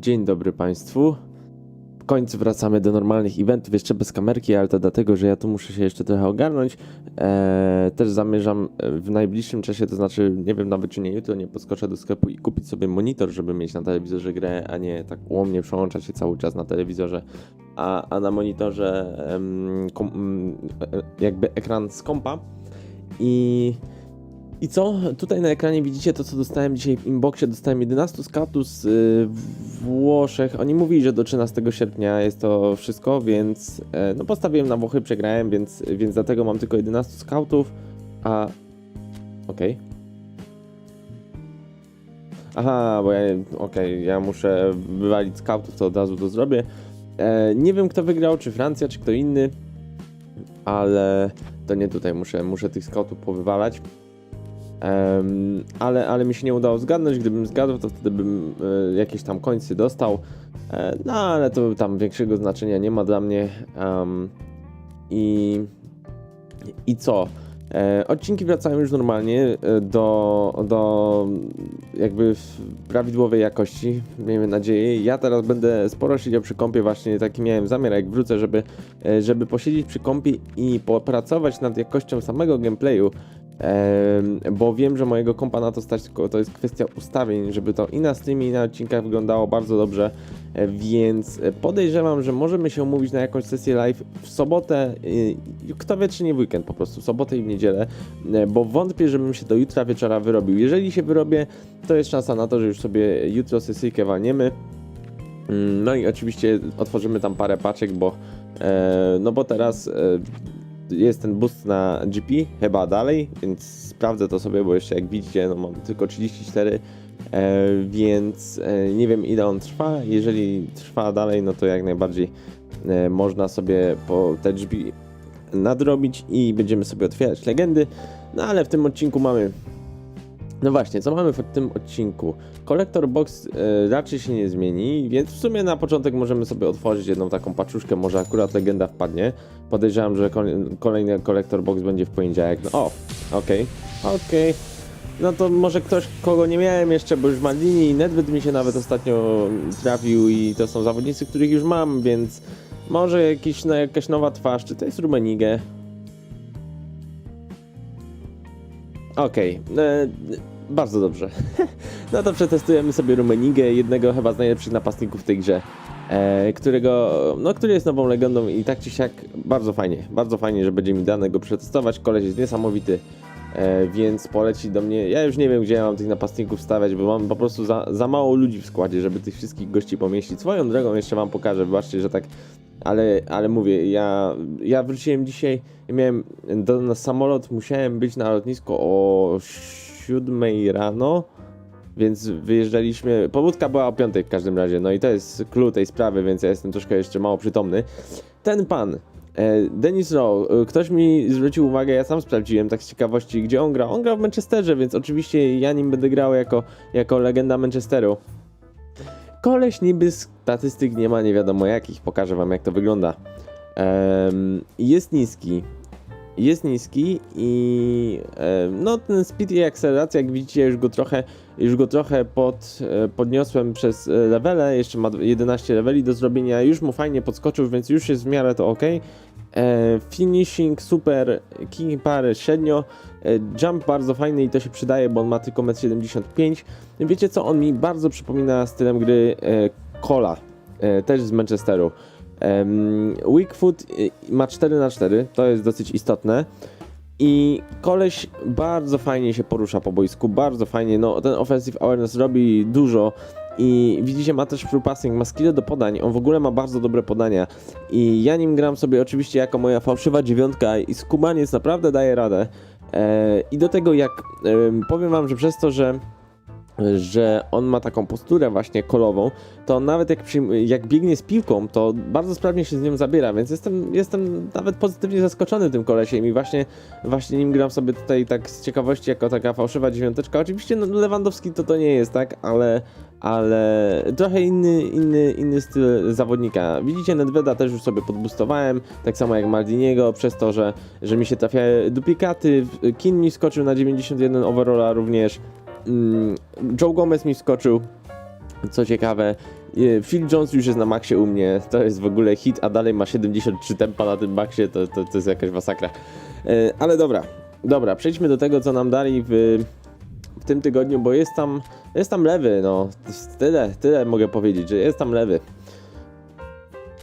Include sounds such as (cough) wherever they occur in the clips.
Dzień dobry Państwu. W końcu wracamy do normalnych eventów, jeszcze bez kamerki, ale to dlatego, że ja tu muszę się jeszcze trochę ogarnąć. Eee, też zamierzam e, w najbliższym czasie, to znaczy nie wiem nawet czy nie jutro, nie podskoczę do sklepu i kupić sobie monitor, żeby mieć na telewizorze grę, a nie tak ułomnie przełączać się cały czas na telewizorze, a, a na monitorze em, kom, mm, e, jakby ekran z kompa. I i co? Tutaj na ekranie widzicie to, co dostałem dzisiaj w inboxie. Dostałem 11 scoutów z y, Włoszech. Oni mówili, że do 13 sierpnia jest to wszystko, więc e, no postawiłem na Włochy, przegrałem, więc, więc dlatego mam tylko 11 scoutów, a... Okej. Aha, bo ja... Okej, ja muszę wywalić scoutów, to od razu to zrobię. E, nie wiem, kto wygrał, czy Francja, czy kto inny, ale to nie tutaj, muszę, muszę tych scoutów powywalać. Em, ale, ale mi się nie udało zgadnąć. Gdybym zgadł, to wtedy bym e, jakieś tam końce dostał. E, no ale to tam większego znaczenia nie ma dla mnie. Em, I, I co? E, odcinki wracają już normalnie e, do, do jakby prawidłowej jakości, miejmy nadzieję. Ja teraz będę sporo siedział przy kąpie, właśnie taki miałem zamiar, jak wrócę, żeby, e, żeby posiedzieć przy kąpie i popracować nad jakością samego gameplayu. Bo wiem, że mojego kompa na to stać, tylko to jest kwestia ustawień, żeby to i na streamie, i na odcinkach wyglądało bardzo dobrze, e, więc e, podejrzewam, że możemy się umówić na jakąś sesję live w sobotę, y, kto wie czy nie w weekend po prostu, w sobotę i w niedzielę, e, bo wątpię, żebym się do jutra wieczora wyrobił. Jeżeli się wyrobię, to jest szansa na to, że już sobie jutro sesyjkę walniemy. Mm, No i oczywiście otworzymy tam parę paczek, bo e, no bo teraz e, jest ten boost na GP, chyba dalej, więc sprawdzę to sobie, bo jeszcze jak widzicie, no mam tylko 34, e, więc e, nie wiem ile on trwa. Jeżeli trwa dalej, no to jak najbardziej e, można sobie po te GP nadrobić i będziemy sobie otwierać legendy. No ale w tym odcinku mamy no właśnie, co mamy w tym odcinku? Kolektor box e, raczej się nie zmieni, więc w sumie na początek możemy sobie otworzyć jedną taką paczuszkę, może akurat legenda wpadnie. Podejrzewam, że kol- kolejny kolektor box będzie w poniedziałek. No, o, okej, okej. No to może ktoś, kogo nie miałem jeszcze, bo już Maldini i Nedved mi się nawet ostatnio trafił i to są zawodnicy, których już mam, więc może jakiś, no, jakaś nowa twarz, czy to jest Rumenigę? Okej, e, bardzo dobrze. (laughs) no to przetestujemy sobie Rumenigę, jednego chyba z najlepszych napastników w tej grze, e, którego, no który jest nową legendą i tak czy siak bardzo fajnie, bardzo fajnie, że będzie mi dane go przetestować. Koleś jest niesamowity, e, więc poleci do mnie. Ja już nie wiem, gdzie ja mam tych napastników stawiać, bo mam po prostu za, za mało ludzi w składzie, żeby tych wszystkich gości pomieścić. Swoją drogą jeszcze wam pokażę, wybaczcie, że tak ale, ale mówię, ja, ja wróciłem dzisiaj, miałem do, na samolot, musiałem być na lotnisku o 7 rano, więc wyjeżdżaliśmy, pobudka była o 5 w każdym razie, no i to jest clue tej sprawy, więc ja jestem troszkę jeszcze mało przytomny. Ten pan, e, Denis Rowe, e, ktoś mi zwrócił uwagę, ja sam sprawdziłem tak z ciekawości, gdzie on gra. On gra w Manchesterze, więc oczywiście ja nim będę grał jako, jako legenda Manchesteru. Koleś niby statystyk nie ma nie wiadomo jakich, pokażę wam jak to wygląda. Jest niski. Jest niski i em, no ten speed i akceleracja, jak widzicie, już go trochę, już go trochę pod, e, podniosłem przez e, levele, jeszcze ma 11 leveli do zrobienia, już mu fajnie podskoczył, więc już jest w miarę to ok. E, finishing super, king pary średnio, e, jump bardzo fajny i to się przydaje, bo on ma tylko 1,75 m. Wiecie co, on mi bardzo przypomina stylem gry e, Cola, e, też z Manchesteru. Y, ma 4 na 4 to jest dosyć istotne. I koleś bardzo fajnie się porusza po boisku, bardzo fajnie, no ten offensive awareness robi dużo. I widzicie ma też free passing, ma skille do podań, on w ogóle ma bardzo dobre podania. I ja nim gram sobie oczywiście jako moja fałszywa dziewiątka i skubaniec naprawdę daje radę. E, i do tego jak em, powiem wam, że przez to, że że on ma taką posturę właśnie kolową, to nawet jak, jak biegnie z piłką, to bardzo sprawnie się z nią zabiera, więc jestem, jestem nawet pozytywnie zaskoczony tym kolesiem i właśnie, właśnie nim gram sobie tutaj tak z ciekawości jako taka fałszywa dziewiąteczka. Oczywiście no, Lewandowski to to nie jest, tak, ale, ale trochę inny, inny, inny styl zawodnika. Widzicie, Nedveda też już sobie podbustowałem, tak samo jak Maldiniego, przez to, że, że mi się trafiały duplikaty, Kin mi skoczył na 91 overalla również, Joe Gomez mi wskoczył. Co ciekawe, e, Phil Jones już jest na maksie u mnie, to jest w ogóle hit, a dalej ma 73 tempa na tym maksie, to, to, to jest jakaś masakra. E, Ale dobra, dobra, przejdźmy do tego, co nam dali w, w tym tygodniu, bo jest tam, jest tam lewy, no, tyle, tyle mogę powiedzieć, że jest tam lewy.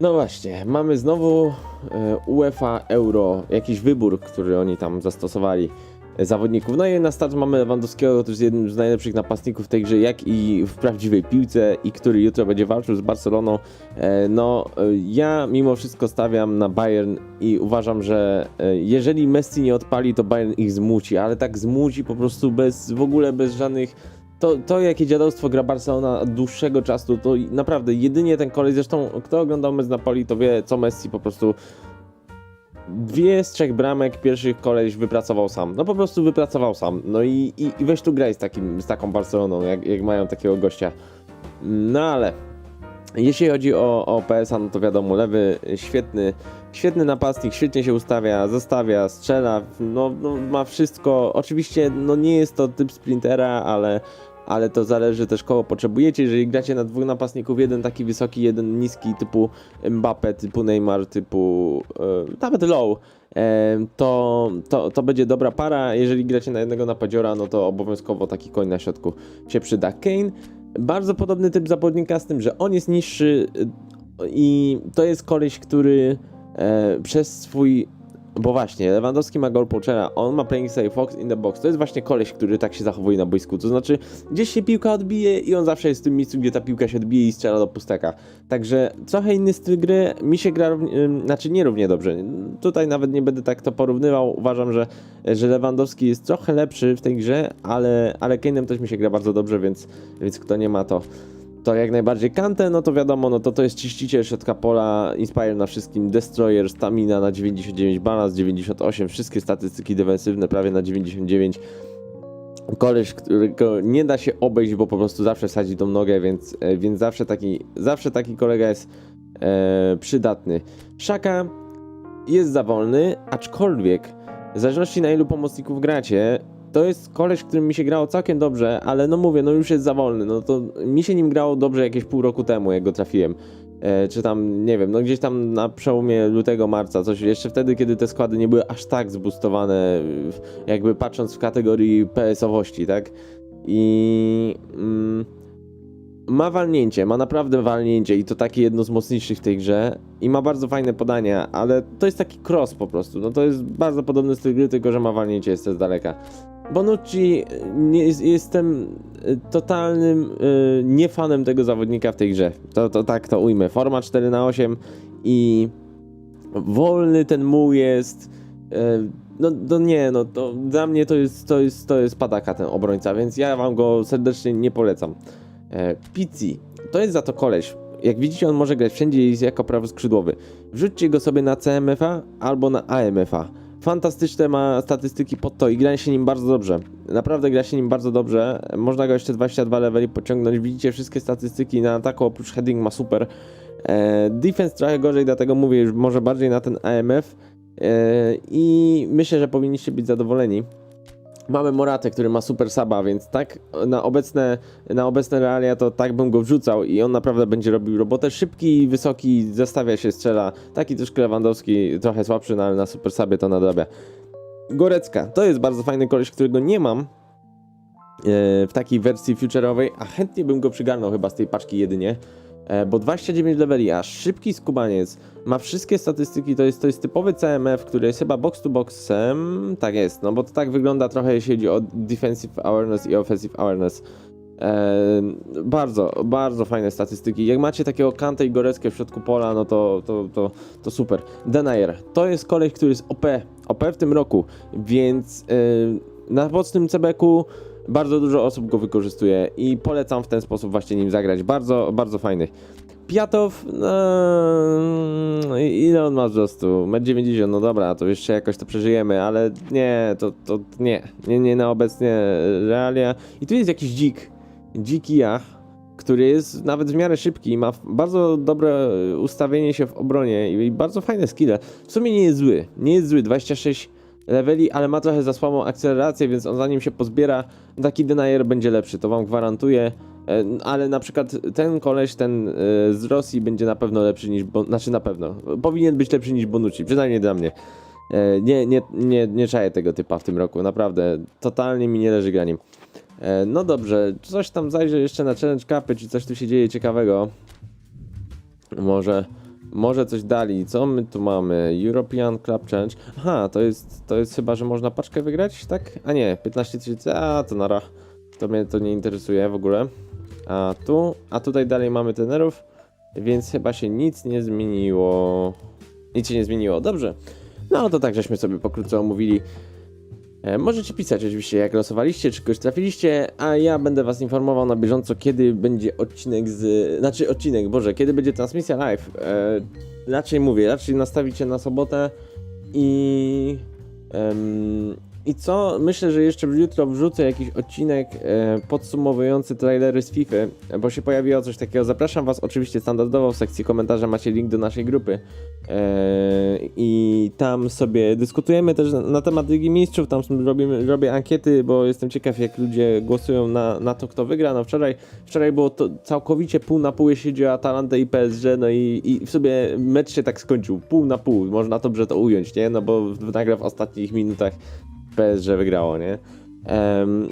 No właśnie, mamy znowu e, UEFA Euro, jakiś wybór, który oni tam zastosowali zawodników. No i na start mamy Lewandowskiego, który jest jednym z najlepszych napastników tej grze, jak i w prawdziwej piłce i który jutro będzie walczył z Barceloną. E, No, e, ja mimo wszystko stawiam na Bayern i uważam, że e, jeżeli Messi nie odpali, to Bayern ich zmuci, ale tak zmuci po prostu bez, w ogóle bez żadnych to, to jakie dziadostwo gra Barcelona od dłuższego czasu, to naprawdę jedynie ten kolej, zresztą kto oglądał mecz Napoli, to wie co Messi po prostu dwie z trzech bramek pierwszych koleś wypracował sam. No po prostu wypracował sam. No i, i, i weź tu graj z, takim, z taką Barceloną, jak, jak mają takiego gościa. No ale jeśli chodzi o, o PSA, no to wiadomo, lewy świetny, świetny napastnik, świetnie się ustawia, zostawia, strzela, no, no ma wszystko. Oczywiście no nie jest to typ sprintera, ale, ale to zależy też kogo potrzebujecie. Jeżeli gracie na dwóch napastników, jeden taki wysoki, jeden niski, typu Mbappe, typu Neymar, typu e, nawet Low, e, to, to, to będzie dobra para. Jeżeli gracie na jednego napadziora, no to obowiązkowo taki koń na środku się przyda. Kane, bardzo podobny typ zawodnika z tym, że on jest niższy i to jest koleś, który e, przez swój bo właśnie, Lewandowski ma goal poachera, on ma playing style Fox in the box. To jest właśnie koleś, który tak się zachowuje na boisku. To znaczy, gdzieś się piłka odbije i on zawsze jest w tym miejscu, gdzie ta piłka się odbije i strzela do pustaka. Także trochę inny styl gry, mi się gra, równie, znaczy nie równie dobrze. Tutaj nawet nie będę tak to porównywał. Uważam, że, że Lewandowski jest trochę lepszy w tej grze, ale, ale Kane'em też mi się gra bardzo dobrze, więc, więc kto nie ma to to jak najbardziej Kante, no to wiadomo, no to to jest czyściciel środka pola, Inspire na wszystkim, Destroyer, Stamina na 99, Balance 98, wszystkie statystyki defensywne prawie na 99. Koleś, którego nie da się obejść, bo po prostu zawsze sadzi tą nogę, więc, e, więc zawsze, taki, zawsze taki kolega jest e, przydatny. Szaka jest za wolny, aczkolwiek w zależności na ilu pomocników gracie, to jest koleś, którym mi się grało całkiem dobrze, ale no mówię, no już jest za wolny, no to mi się nim grało dobrze jakieś pół roku temu, jak go trafiłem. E, czy tam, nie wiem, no gdzieś tam na przełomie lutego, marca, coś jeszcze wtedy, kiedy te składy nie były aż tak zbustowane, jakby patrząc w kategorii PS-owości, tak? I mm, ma walnięcie, ma naprawdę walnięcie i to takie jedno z mocniejszych w tej grze i ma bardzo fajne podania, ale to jest taki cross po prostu, no to jest bardzo podobny styl gry, tylko że ma walnięcie jeszcze z daleka. Bonucci, nie, jest- jestem y, totalnym y, niefanem tego zawodnika w tej grze. To, to tak to ujmę. Forma 4 na 8 i wolny ten muł jest. y, No, no nie, no to dla mnie to jest, to jest, to jest padaka ten obrońca, więc ja wam go serdecznie nie polecam. E, Pizzi, to jest za to koleś. Jak widzicie, on może grać wszędzie i jest jako prawoskrzydłowy. Wrzućcie go sobie na CMF-a albo na AMF-a. Fantastyczne ma statystyki pod to i gra się nim bardzo dobrze. Naprawdę gra się nim bardzo dobrze. Można go jeszcze 22 leveli pociągnąć. Widzicie wszystkie statystyki na ataku, oprócz heading ma super. E, defense trochę gorzej, dlatego mówię już może bardziej na ten AMF. E, I myślę, że powinniście być zadowoleni. Mamy Moratę, który ma super saba, więc tak na obecne, na obecne realia to tak bym go wrzucał i on naprawdę będzie robił robotę. Szybki, wysoki, zestawia się, strzela. Taki troszkę Lewandowski, trochę słabszy, no ale na super sabie to nadrabia. Gorecka, to jest bardzo fajny koleś, którego nie mam e, w takiej wersji future'owej, a chętnie bym go przygarnął chyba z tej paczki jedynie. E, Bo 29 leveli, a szybki skubaniec, ma wszystkie statystyki, to jest, to jest typowy CMF, który jest chyba box to boxem, tak jest, no bo to tak wygląda trochę jeśli chodzi o defensive awareness i offensive awareness. E, bardzo, bardzo fajne statystyki. Jak macie takiego Kante i Goreckie w środku pola, no to, to, to, to super. Denayer, to jest koleś, który jest OP, OP w tym roku, więc e, na mocnym cebeku bardzo dużo osób go wykorzystuje i polecam w ten sposób właśnie nim zagrać. Bardzo, bardzo fajny. Piatow, no, ile on ma wzrostu? 1,90 m, no dobra, to jeszcze jakoś to przeżyjemy, ale nie, to, to nie, nie, nie na obecnie realia. I tu jest jakiś dzik, dziki jach, który jest nawet w miarę szybki i ma bardzo dobre ustawienie się w obronie i bardzo fajne skille. W sumie nie jest zły, nie jest zły, 26 leveli, ale ma trochę za słabą akcelerację, więc on zanim się pozbiera, taki denier będzie lepszy, to wam gwarantuję. E, Ale na przykład ten koleś, ten e, z Rosji będzie na pewno lepszy niż, Bo- znaczy na pewno, powinien być lepszy niż Bonucci, przynajmniej dla mnie. E, Nie, nie, nie, nie czaję tego typa w tym roku, naprawdę, totalnie mi nie leży graniem. No dobrze, coś tam zajrzę jeszcze na Challenge Cupy, czy coś tu się dzieje ciekawego. Może, może coś dali. Co my tu mamy? European Club Challenge. Aha, to jest, to jest chyba, że można paczkę wygrać, tak? A nie, 15 tysięcy, a to nara. To mnie to nie interesuje w ogóle. A tu, a tutaj dalej mamy tenerów, więc chyba się nic nie zmieniło. Nic się nie zmieniło, dobrze. No to tak, żeśmy sobie pokrótce omówili. E, możecie pisać oczywiście, jak losowaliście, czy kogoś trafiliście, a ja będę was informował na bieżąco, kiedy będzie odcinek z... Znaczy odcinek, Boże, kiedy będzie transmisja live. E, raczej mówię, raczej nastawicie na sobotę i... em, I co? Myślę, że jeszcze jutro wrzucę jakiś odcinek e, podsumowujący trailery z FIFA, bo się pojawiło coś takiego. Zapraszam Was oczywiście standardowo w sekcji komentarza macie link do naszej grupy e, i tam sobie dyskutujemy też na, na temat Ligi Mistrzów, tam robimy, robię ankiety, bo jestem ciekaw jak ludzie głosują na, na to kto wygra. No wczoraj, wczoraj było to całkowicie pół na pół jeśli chodzi o Atalantę i PSG, no i, i w sobie mecz się tak skończył, pół na pół, można dobrze to ująć, nie? No bo nagle w ostatnich minutach PSG wygrało, nie?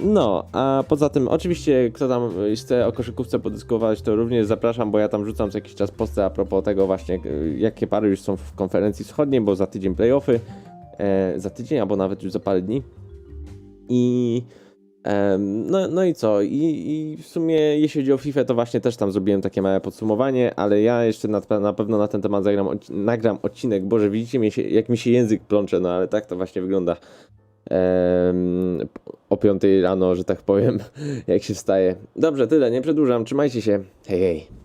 No, a poza tym, oczywiście, kto tam chce o koszykówce podyskutować, to również zapraszam, bo ja tam rzucam co jakiś czas posty a propos tego właśnie, y, jakie pary już są w konferencji wschodniej, bo za tydzień playoffy, e, za tydzień albo nawet już za parę dni. I no, no i co? I, I w sumie, jeśli chodzi o FIFA, to właśnie też tam zrobiłem takie małe podsumowanie, ale ja jeszcze na, na pewno na ten temat zagram, nagram odcinek. Boże, widzicie, jak mi się język plącze, no ale tak to właśnie wygląda. O 5 rano, że tak powiem, (laughs) jak się wstaje. Dobrze, tyle, nie przedłużam, trzymajcie się. Hej, hej.